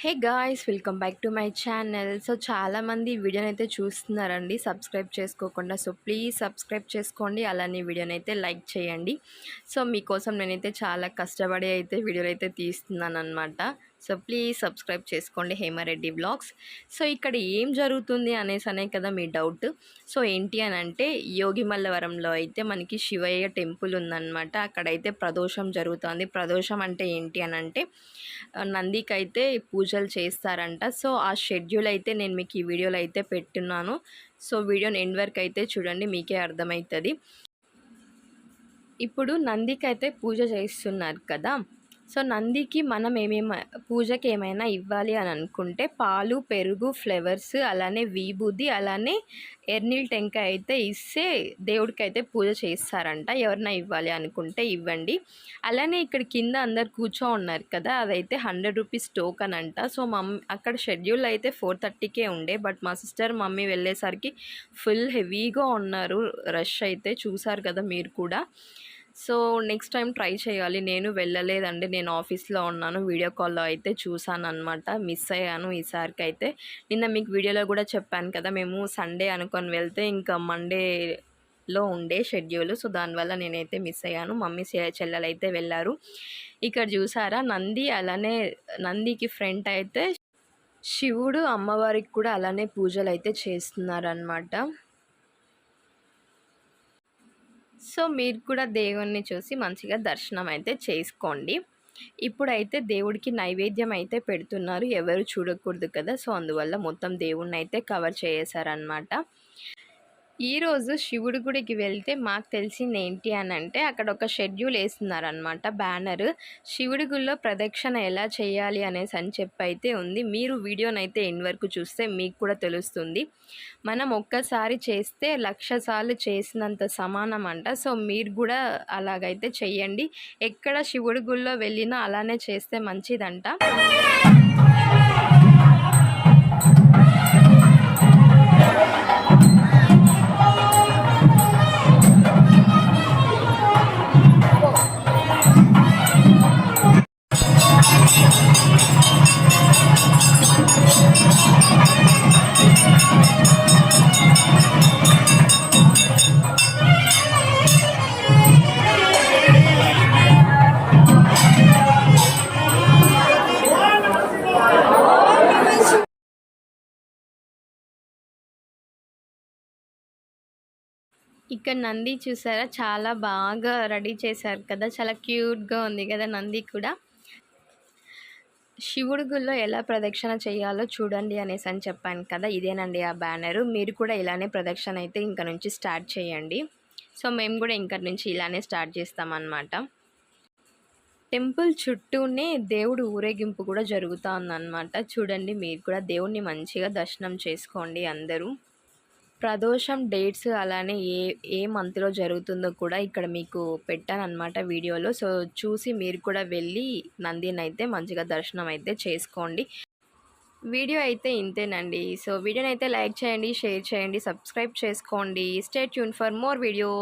Hey guys welcome back to my channel so చాలామంది వీడియోని అయితే చూస్తున్నారండి. సబ్స్క్రైబ్ చేసుకోకుండా. సో ప్లీజ్ సబ్స్క్రైబ్ చేసుకోండి. అలానే వీడియోని అయితే లైక్ చేయండి. సో మీకోసం నేనైతే చాలా కష్టపడి అయితే వీడియోలు అయితే తీస్తున్నాను అనమాట సో ప్లీజ్ సబ్స్క్రైబ్ చేసుకోండి హేమారెడ్డి బ్లాగ్స్. సో ఇక్కడ ఏం జరుగుతుంది అనేసి అనే కదా మీ డౌట్. సో ఏంటి అని అంటే యోగిమల్లవరంలో అయితే మనకి శివయ్య టెంపుల్ ఉందన్నమాట. అక్కడైతే ప్రదోషం జరుగుతుంది. ప్రదోషం అంటే ఏంటి అని అంటే నందికి అయితే పూజలు చేస్తారంట. సో ఆ షెడ్యూల్ అయితే నేను మీకు ఈ వీడియోలో అయితే పెట్టున్నాను. సో వీడియోని ఎండ్ వరకు అయితే చూడండి మీకే అర్థమవుతుంది. ఇప్పుడు నందికి అయితే పూజ చేస్తున్నారు కదా. సో నందికి మనం ఏమేమి పూజకి ఏమైనా ఇవ్వాలి అని అనుకుంటే పాలు పెరుగు ఫ్లేవర్స్ అలానే విభూది అలానే ఎర్నీల్ టెంకాయ అయితే ఇస్తే దేవుడికి అయితే పూజ చేస్తారంట. ఎవరైనా ఇవ్వాలి అనుకుంటే ఇవ్వండి. అలానే ఇక్కడ కింద అందరు కూర్చో ఉన్నారు కదా అదైతే హండ్రెడ్ రూపీస్ టోకన్ అంట. సో మమ్మీ అక్కడ షెడ్యూల్ అయితే ఫోర్ థర్టీకే ఉండే బట్ మా సిస్టర్ మమ్మీ వెళ్ళేసరికి ఫుల్ హెవీగా ఉన్నారు. రష్ అయితే చూసారు కదా మీరు కూడా. సో నెక్స్ట్ టైం ట్రై చేయాలి. నేను వెళ్ళలేదండి. నేను ఆఫీస్లో ఉన్నాను. వీడియో కాల్లో అయితే చూసాను అనమాట మిస్ అయ్యాను ఈసారికి అయితే నిన్న మీకు వీడియోలో కూడా చెప్పాను కదా మేము సండే అనుకొని వెళ్తే ఇంకా మండేలో ఉండే షెడ్యూల్ సో దానివల్ల నేనైతే మిస్ అయ్యాను. మమ్మీ చెల్లెలు అయితే వెళ్ళారు. ఇక్కడ చూసారా నంది అలానే నందికి ఫ్రంట్ అయితే శివుడు అమ్మవారికి కూడా అలానే పూజలు అయితే చేస్తున్నారనమాట సో మీరు కూడా దేవుణ్ణి చూసి మంచిగా దర్శనం అయితే చేసుకోండి. ఇప్పుడైతే దేవుడికి నైవేద్యం అయితే పెడుతున్నారు. ఎవరు చూడకూడదు కదా! సో అందువల్ల మొత్తం దేవుణ్ణి అయితే కవర్ చేసేసారనమాట ఈరోజు శివుడి గుడికి వెళ్తే మాకు తెలిసింది ఏంటి అని అంటే అక్కడ ఒక షెడ్యూల్ వేస్తున్నారనమాట బ్యానర్. శివుడి గుడిలో ప్రదక్షిణ ఎలా చేయాలి అనేసి అని చెప్పి అయితే ఉంది. మీరు వీడియోనైతే ఎన్ వరకు చూస్తే మీకు కూడా తెలుస్తుంది. మనం ఒక్కసారి చేస్తే లక్ష సార్లు చేసినంత సమానం అంట. సో మీరు కూడా అలాగైతే చెయ్యండి. ఎక్కడ శివుడి గుడిలో వెళ్ళినా అలానే చేస్తే మంచిదంట. ఇక్కడ నంది చూసారా? చాలా బాగా రెడీ చేశారు కదా? చాలా క్యూట్గా ఉంది కదా నంది కూడా? శివుడి గుళ్ళో ఎలా ప్రదక్షిణ చేయాలో చూడండి అనేసి అని చెప్పాను కదా? ఇదేనండి ఆ బ్యానరు. మీరు కూడా ఇలానే ప్రదక్షిణ అయితే ఇంకా నుంచి స్టార్ట్ చేయండి. సో మేము కూడా ఇంకా నుంచి ఇలానే స్టార్ట్ చేస్తామన్నమాట టెంపుల్ చుట్టూనే దేవుడు ఊరేగింపు కూడా జరుగుతుందన్నమాట చూడండి మీరు కూడా దేవుడిని మంచిగా దర్శనం చేసుకోండి అందరూ. ప్రదోషం డేట్స్ అలానే ఏ ఏ మంత్లో జరుగుతుందో కూడా ఇక్కడ మీకు పెట్టాను అనమాట వీడియోలో. సో చూసి మీరు కూడా వెళ్ళి నందిని అయితే మంచిగా దర్శనం అయితే చేసుకోండి. వీడియో అయితే ఇంతేనండి. సో వీడియోని అయితే లైక్ చేయండి షేర్ చేయండి సబ్స్క్రైబ్ చేసుకోండి. Stay tune for more videos.